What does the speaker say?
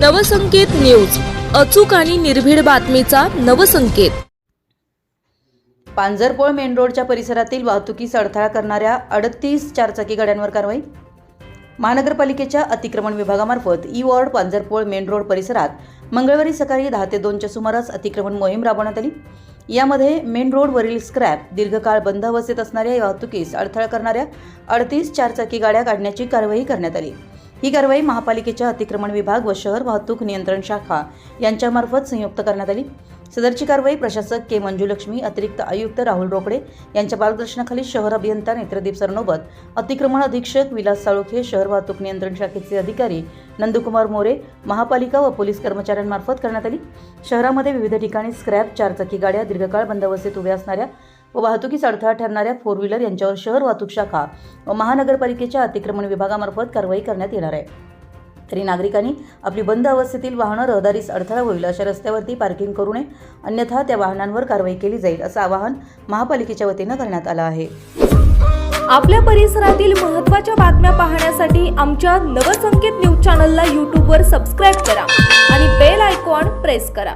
Navsanket news. अचूक आणि निर्भीड बातमीचा नवसंकेत. पांजरपोळ मेन रोडच्या परिसरातील वाहतुकीस अडथळा करणाऱ्या अडतीस चारचाकी गाड्यांवर कारवाई. महानगरपालिकेच्या अतिक्रमण विभागामार्फत E ward Panjarpol main road परिसरात मंगळवारी सकाळी दहा ते दोनच्या सुमारास अतिक्रमण मोहीम राबवण्यात आली. यामध्ये मेन रोडवरील स्क्रॅप दीर्घकाळ बंद अवस्थेत असणाऱ्या वाहतुकीस अडथळा करणाऱ्या अडतीस चारचाकी गाड्या काढण्याची कारवाई करण्यात आली. ही कारवाई महापालिकेच्या अतिक्रमण विभाग व शहर वाहतूक नियंत्रण शाखा यांच्यामार्फत संयुक्त करण्यात आली. सदरची कारवाई प्रशासक के. मंजुलक्ष्मी अतिरिक्त आयुक्त राहुल रोकडे यांच्या मार्गदर्शनाखाली शहर अभियंता नेत्रदीप सरनोबत अतिक्रमण अधीक्षक विलास साळुखे शहर वाहतूक नियंत्रण शाखेचे अधिकारी नंदकुमार मोरे महापालिका व पोलीस कर्मचाऱ्यांमार्फत करण्यात आली. शहरामध्ये विविध ठिकाणी स्क्रॅप चारचाकी गाड्या दीर्घकाळ बंदोबस्तीत उभ्या असणाऱ्या व वाहतुकीस अडथळा ठरणाऱ्या फोर व्हीलर यांच्यावर शहर वाहतूक शाखा व महानगरपालिकेच्या अतिक्रमण विभागामार्फत कारवाई करण्यात येणार आहे. तरी नागरिकांनी आपली बंद अवस्थेतील वाहनं रहदारीस अडथळा होईल अशा रस्त्यावरती पार्किंग करू नये अन्यथा त्या वाहनांवर कारवाई केली जाईल असं आवाहन महापालिकेच्या वतीनं करण्यात आलं आहे. आपल्या परिसरातील महत्त्वाच्या बातम्या पाहण्यासाठी आमच्या नवसंकेत न्यूज चॅनलला यूट्यूबवर सबस्क्राईब करा आणि बेल आयकॉन प्रेस करा.